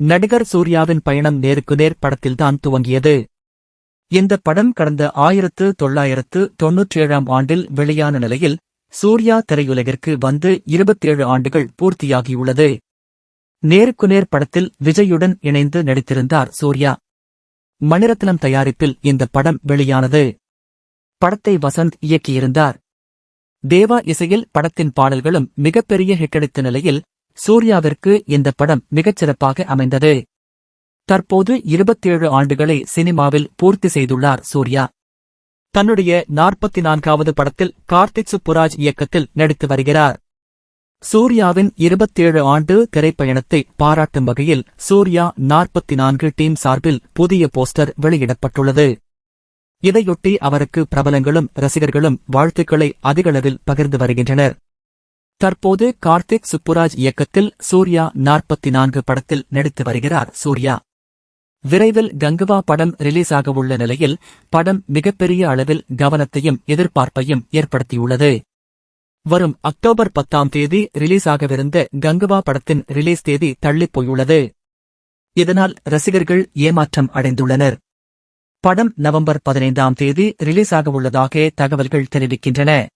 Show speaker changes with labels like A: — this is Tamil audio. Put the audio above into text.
A: நடிகர் சூர்யாவின் பயணம் நேருக்கு நேர் படத்தில்தான் துவங்கியது. இந்த படம் கடந்த ஆயிரத்து தொள்ளாயிரத்து தொன்னூற்றேழாம் ஆண்டில் வெளியான நிலையில் சூர்யா திரையுலகிற்கு வந்து இருபத்தேழு ஆண்டுகள் பூர்த்தியாகியுள்ளது. நேருக்கு நேர் படத்தில் விஜயுடன் இணைந்து நடித்திருந்தார் சூர்யா. மணிரத்னம் தயாரிப்பில் இந்த படம் வெளியானது. படத்தை வசந்த் இயக்கியிருந்தார். தேவா இசையில் படத்தின் பாடல்களும் மிகப்பெரிய ஹிட்டடித்த நிலையில் சூர்யாவிற்கு இந்த படம் மிகச்சிறப்பாக அமைந்தது. தற்போது இருபத்தேழு ஆண்டுகளை சினிமாவில் பூர்த்தி செய்துள்ளார் சூர்யா. தன்னுடைய நாற்பத்தி நான்காவது படத்தில் கார்த்திக் சுப்புராஜ் இயக்கத்தில் நடித்து வருகிறார். சூர்யாவின் இருபத்தேழு ஆண்டு திரைப்பயணத்தை பாராட்டும் வகையில் சூர்யா நாற்பத்தி நான்கு டீம் சார்பில் புதிய போஸ்டர் வெளியிடப்பட்டுள்ளது. இதையொட்டி அவருக்கு பிரபலங்களும் ரசிகர்களும் வாழ்த்துக்களை அதிகளவில் பகிர்ந்து வருகின்றனர். தற்போது கார்த்திக் சுப்புராஜ் இயக்கத்தில் சூர்யா நாற்பத்தி நான்கு படத்தில் நடித்து வருகிறார். சூர்யா. விரைவில் கங்குவா படம் ரிலீஸ் ஆகவுள்ள நிலையில் படம் மிகப்பெரிய அளவில் கவனத்தையும் எதிர்பார்ப்பையும் ஏற்படுத்தியுள்ளது. வரும் அக்டோபர் பத்தாம் தேதி ரிலீஸ் ஆகவிருந்த கங்குவா படத்தின் ரிலீஸ் தேதி தள்ளிப் போயுள்ளது இதனால் ரசிகர்கள் ஏமாற்றம் அடைந்துள்ளனர். படம் நவம்பர் பதினைந்தாம் தேதி ரிலீஸ் ஆகவுள்ளதாக தகவல்கள் தெரிவிக்கின்றன.